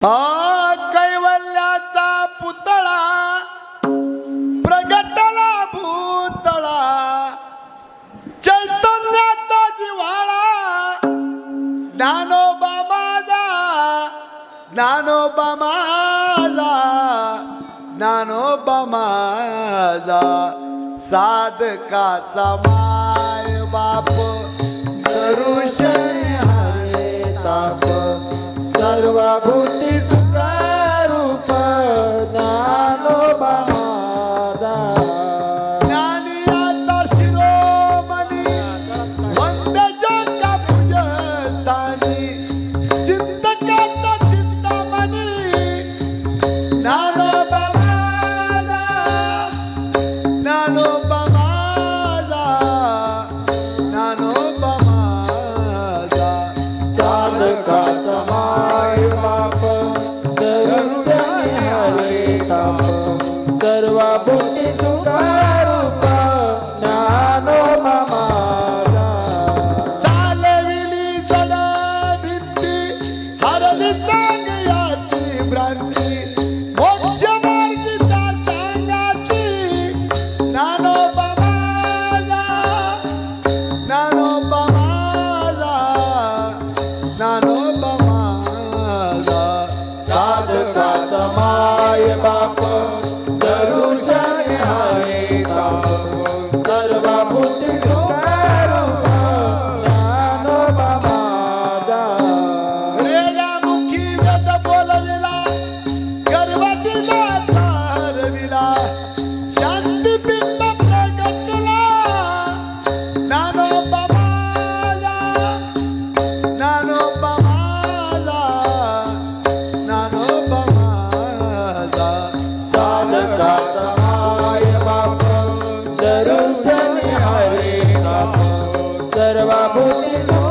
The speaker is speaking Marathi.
आ कैवल्याचा पुतळा प्रगटला भूतळा चैतन्याचा जिव्हाळा ज्ञानोबा माझा ज्ञानोबा माझा ज्ञानोबा माझा साधकाचा माय बाप दरुशन Labutis. माय बाप दरुजनी हरे ताप. सर्व भूती सुखारूप ज्ञानोबा माझा चालविली जड भिंती हरली चांगयाची भ्रांती. मोक्ष मार्गीचा सांगाती ज्ञानोबा माझा ज्ञानोबा माझा ज्ञानोबा माझा सर्व